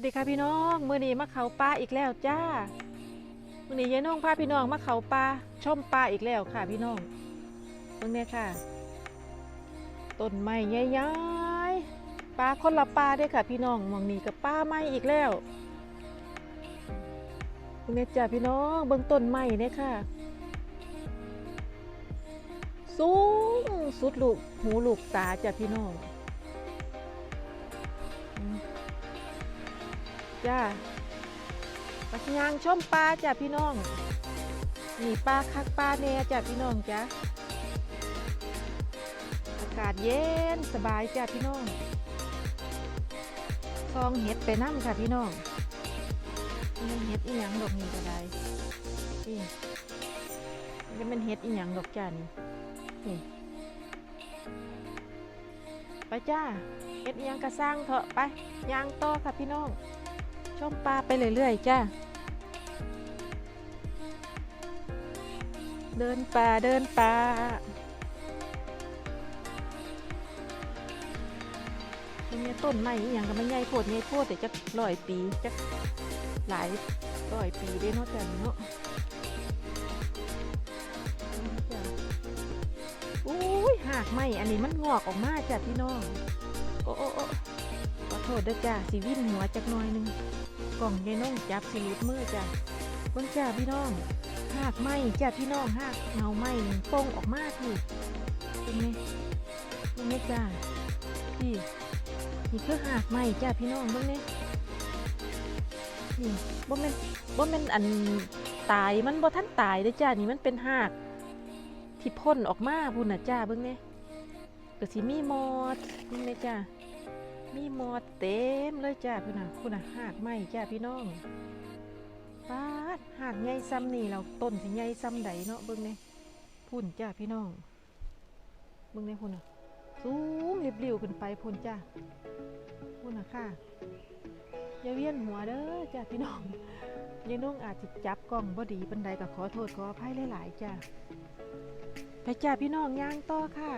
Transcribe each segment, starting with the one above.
วัสดีค่ะพี่น้องมื้อนี้มาเขาปลาอีกแล้วจ้ามื้อนี้ยายน้องพาพี่น้องมาเขาปลาชมปลาอีกแล้วค่ะพี่น้องตรงนี้ค่ะต้นไม้ใหญ่ๆปลาคนละปลาเด้อค่ะ พี่น้องมองนี้กับปลาไม้อีกแล้วตรงนี้จ้าพี่น้องเบิ่งต้นไม้เนี่ยค่ะ สูงสุดลูกหูลูกตาจ้ะพี่น้อง จ้าปักยางชมปลาจ้ะพี่น้องนี่ปลาคักปลาแน่จ้ะพี่น้องจ้ะอากาศเย็นสบายจ้ะพี่น้องซองเห็ดไปน้ำค่ะพี่น้องนี่เห็ดอีหยังดอกนี้ก็ได้นี่จะเป็นเห็ดอีหยังดอกจ้านี่นี่ไปจ้าเห็ดอีหยังกระสร้างเถอะไปยางต่อค่ะพี่น้อง ชมปลาไปเรื่อยๆจ้าเดินป่าเดินป่ามันมีต้นไม้อย่างกับมันใหญ่โพดใหญ่โพดแต่จะร้อยปีจะหลายร้อยปีได้เนาะจ้ะเนาะอุ้ยหากไม้อันนี้มันงอกออกมาจ้ะพี่น้อง โอ้โอ้ขอโทษด้อจ้าสีวิ่นหัวจักน่อยหนึง กล่องยายน้องจับสลุดมือจ้ะเบิ่งจ้าพี่น้องหากไหมจ้าพี่น้องหากเงาไหมโป่งออกมาพี่เป็นไงเป็นไงจ้าพี่นี่คือหากไหมจ้าพี่น้องเบิ่งเนี่นี่บ่แม่นบ่แม่นอันตายมันบ่ทันตายเด้จ้านี่มันเป็นหากที่พ่นออกมาพุ่นน่ะจ้าเบิ่งเนี่ก็สิมีมอดเบิ่งนี่จ้า มีหมอดเต็มเลยจ้าพี่น่ะคุณน่ะหากไหมจ้าพี่น้องปาดหากใหญ่ซ้ำนี่เราต้นสิใหญ่ซ้ำใดเนาะเบิ่งเนี่ยพุ่นจ้าพี่น้องเบิ่งเนี่ยพุ่นน่ะสูงเรียบๆขึ้นไปพุ่นจ้าพุ่นน่ะค่ะอย่าเวียนหัวเด้อจ้าพี่น้องยายน้องอาจจะจับกล้องบ่ดีปันใดก็ขอโทษขออภัยหลายๆจ้าไปจ้าพี่น้องย่างต่อค่ะ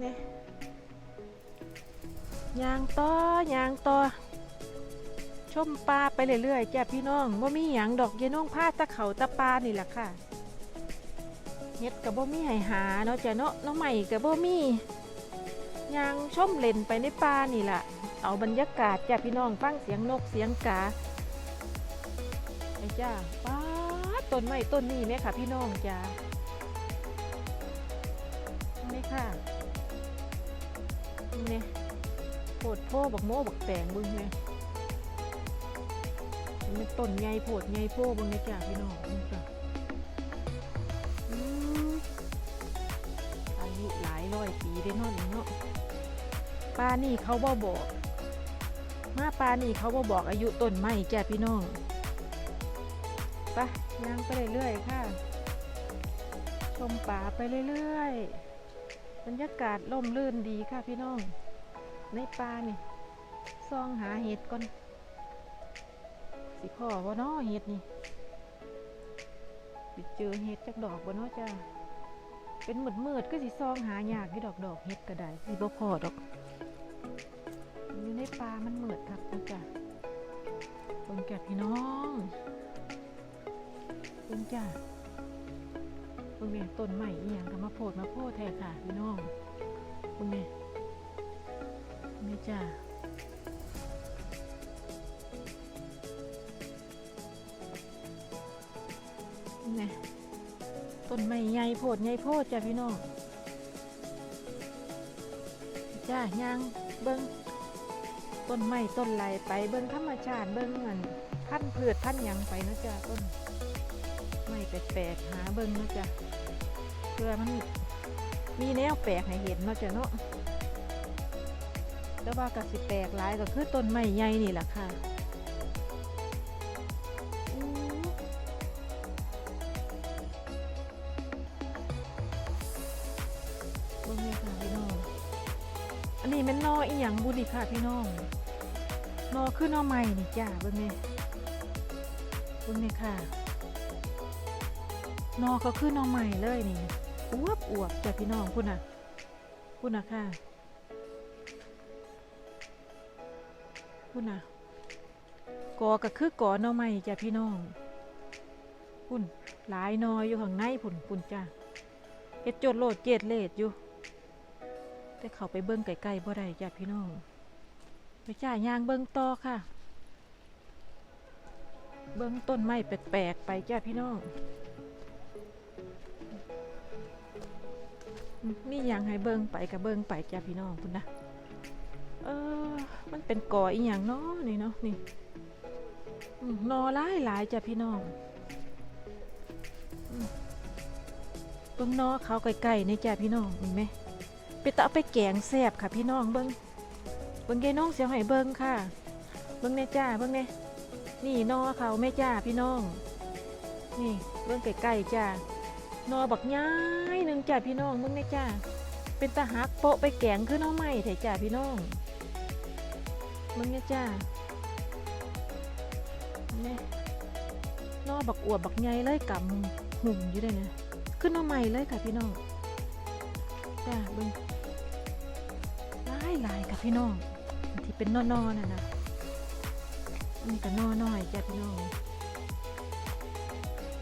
เนี่ย ยางต่อยางต่อชมปลาไปเรื่อยๆจ้ะพี่น้องบ่ามีหยังดอกยายน้องพาตะเขาตะปลานี่แหละค่ะเฮ็ดกับบ่มีให้หาเนาะจ้ะเนาะน้องใหม่กับบ่มียางชมเล่นไปในป่านี่แหละเอาบรรยากาศจ้ะพี่น้องฟังเสียงนกเสียงกาไอ้จ้าป้าต้นไม้ต้นนี้ไหมค่ะพี่น้องจ้านี่ค่ะนี่ ดโพบักโม่บักแตงบึงไงมันต้นใหญ่โพดใหญ่โพบึงในจ้าพี่น้องนี่จ้ะอายุหลายร้อยปีได้เนอนเนาะปลานี่เขาบ่บอกมาปลานี่เขาบ่บอกอายุต้นไม้จ้าพี่น้องไปย่างไปเรื่อยๆค่ะ ชมป่าไปเรื่อยๆบรรยากาศร่มรื่นดีค่ะพี่น้อง ในป่านี่ซองหาเห็ดก่อน สิพ่อว่าน้อเห็ดนี่สิเจอเห็ดจากดอกบ่เนาะจ้าเป็นหมืดมืดๆก็สิซองหายากที่ดอกดอกเห็ดก็ได้สิบ่พอดอกอยู่ในป่ามันมืดครับนะจ้าเบิ่งแก่พี่น้องเบิ่งจ้าเบิ่งเนี่ยต้นใหม่อีหยังก็มาโพดมาโพดแท้ค่ะพี่น้องเบิ่งเนี่ย นี่จ้านี่ต้นไม้ใหญ่โพดใหญ่โพดจ้ะพี่น้องจ้าย่างเบิ้งต้นไม้ต้นไหลไปเบิ้งธรรมชาติเบิ้งเงินพันพืชพันยังไปนะจ้าต้นไม้แปลกๆหาเบิ้งนะจ้ะเพื่อมันมีแนวแปลกให้เห็นเนาะจ้ะเนาะ แต่ว่ากสิแปลกหลายก็คือต้นไม้ใหญ่นี่แหละค่ะบิ่งเลยค่ะพี่น้อง อันนี้แมันนออีหยังบุนี่ค่ะพี่น้อง นอคือนอใหม่นี่จ้าเบิ่งเลยเบิ่งเลยค่ะ นอก็คือนอใหม่เลยนี่อวบอวบจ้ะพี่น้องคุณน่ะคุณน่ะค่ะ พุ่นนะกอก็คือกอหน่อไม้จ้ะพี่น้องพุ่นหลายนออยู่ข้างในพุ่นพุ่นจ้ะเฮ็ดจดโลดเจ็ดเลดอยู่ แต่เขาไปเบิ่งไกลๆบ่ได้จ้ะพี่น้องไปจ้าย่างเบิ่งต่อค่ะ เบิ่งต้นไม้แปลกๆไปจ้ะพี่น้องอืมมีหยังให้เบิ่งไปกับเบิ่งไปจ้ะพี่น้องพุ่นนะ มันเป็นก่ออีหยังเนาะนี่เนาะนี่นอหลายหลายจ้ะพี่น้องเบิ่งนอเขาไกลๆนี่จ้ะพี่น้องเห็นไหมไปตะไปแกงแซ่บค่ะพี่น้องเบิ่งเบิ่งยายน้องเสียให้เบิ่งค่ะ เบิ่งแน่จ้าเบิ่งแน่นี่นอเขาแม่จ้าพี่น้อง นี่เบิ่งไกลๆจ้านอบักย้ายหนึ่งจ้าพี่น้องเบิ่งแน่จ้าเป็นตาหักโปะไปแกงคือน้องใหม่เถอะจ้าพี่น้อง มึงเนี่ยจ้าเนี่ยนอบักอวบบักใหญ่เลยกำหุ่มอยู่เลยนะขึ้นหน้อใหม่เลยค่ะพี่น้องจ้าบึงลายลายค่ะพี่น้องที่เป็นนอนๆน่ะนะอันนี้ก็นอน้อยจ้าพี่น้อง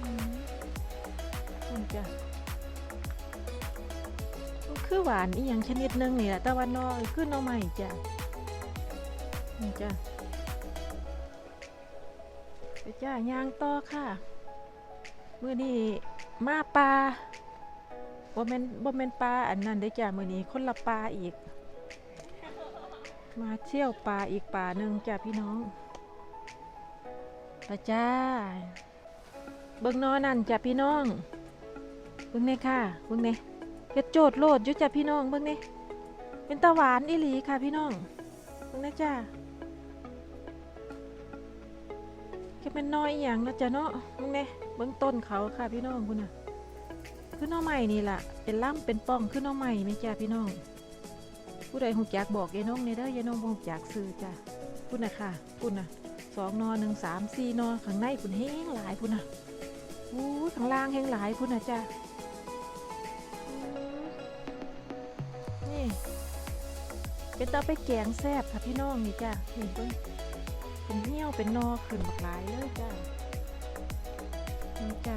อืมนี่จ้ามันคือหวานอีหยังชนิดหนึงนี่แหละแต่ว่านอคือหนอใหม่จ้ะ นี่จ้ะไปจ้ายางต่อค่ะมื้อนี้มาปลาบ่แม่นบ่แม่นปลาอันนั้นได้จ้ะมื้อนี้คนละปลาอีก มาเที่ยวปลาอีกปลาหนึ่งจ้ะพี่น้องไปจ้า เบิ่งนอนั่นจ้ะพี่น้อง เบิ่งเนี่ยค่ะ เบิ่งเนี่ยเฮ็ดโจดโลดอยู่จ้ะพี่น้อง เบิ่งนี่เป็นตาหวานอีหลีค่ะพี่น้อง เบิ่งนะจ้า แค่เป็นน้อยอย่างนะจ๊ะเนาะเบิ่งนี่เบิ่งต้นเขาค่ะพี่น้องคุณน่ะคือหน้อใหม่นี่ล่ะ เป็นล่ำเป็นป้องคือหน้อใหม่ไหมจ้ะพี่น้อง ผู้ใดหูจักบอกยายน้องในเด้อยายน้องบ่หูจักซื้อจ้ะพุ่นน่ะค่ะพุ่นน่ะสองนอหนึ่งสามสี่นอข้างในพุ่นแห้งหลายพุ่นน่ะอู้ข้างล่างแห้งหลายพุ่นน่ะจ้ะนี่เป็นตาไปแกงแซบค่ะพี่น้องนี่จ้ะนี่เพิ่ง เป็นเหี้ยวเป็นนอขึ้นบักหลายเลยจ้ะนี่จ้ะ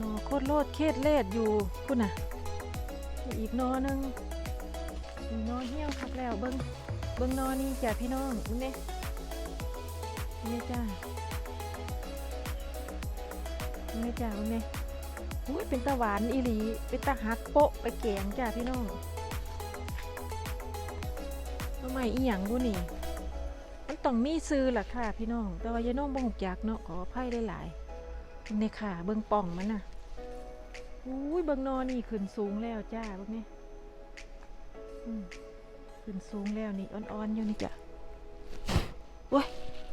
นอโคตรโลดเคดเลดอยู่พุ่นน่ะมีอีกนอหนึงนี่นอเหี้ยวครับแล้วเบิ้งเบิ้งนอนี่จ้ะพี่น้องนี่นี่จ้ะนี่จ้ะนี่อุ้ยเป็นตาหวานอีหลี เป็นตาหักโปะไปแกงจ้าพี่น้อง ทำไมอีหยังบุนี่มันต้องมีซื้อล่ะค่ะพี่น้อง แต่ว่ายายน้องบ่หูจักเนาะขออภัยได้หลายๆนี่ค่ะ เบิ่งป่องมันน่ะอุ้ยเบิ่งนอนี่ขึ้นสูงแล้วจ้าเบิ่งนี่อืมขึ้นสูงแล้วนี่อ่อนๆอยู่นี่จ้ะโอ้ย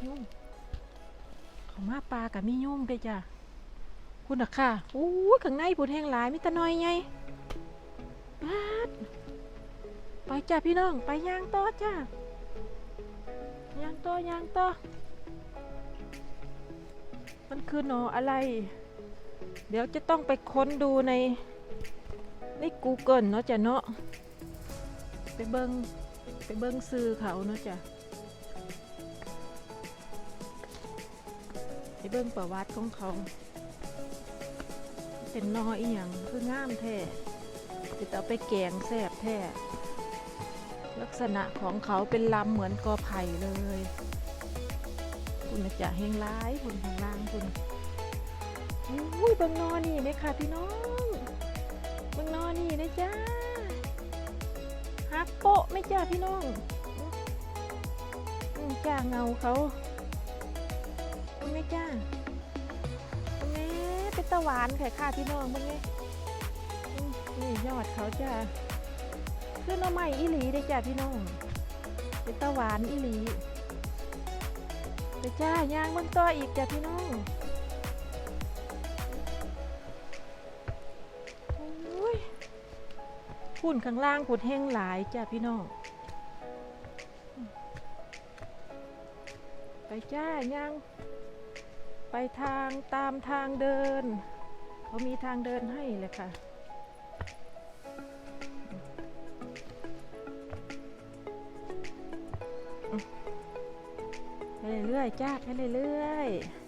ยุ่งเขามาปลากับมียุ่งด้จ้าคุณอะค่ะอู้ยข้างในผุดแห้งหลายมิตรน้อยไงปาด ไปจ้าพี่น้อง ไปย่างต่อจ้าย่างต่อย่างต่อมันคือหนออะไร เดี๋ยวจะต้องไปค้นดูในใน Google เนาะจ้ะเนาะไปเบิงไปเบิงซื้อเขาเนาะจ้ะไปเบิงประวัติของเขา เป็นนออีหยังคืองามแท้ติดเอาไปแกงแซ่บแท้ ลักษณะของเขาเป็นลำเหมือนกอไผ่เลยคุณน่ะจะเฮงร้ายคุณข้างล่างคุณอุ้ยบางนอนี่ไหมค่ะพี่น้องบางนอนี่นะจ้าฮักโปะไม่จ้าพี่น้องอจ้าเงาเขาคุณไม่จ้าแม่เป็นตะหวานไข่ค่ะพี่น้องมึงไงนี่ยอดเขาจ้ะ คือหน้อใหม่อีหลีได้จ้ะพี่น้องเป็นตะหวานอีหลีไปจ้าย่างเบนต่ออีกจ้ะพี่น้องโอ้ยพุ่นข้างล่างพุ่นแห้งหลายจ้ะพี่น้องไปจ้าย่างไปทางตามทางเดินเขามีทางเดินให้เลยค่ะ รื่อยๆจ้าไปเรื่อยๆ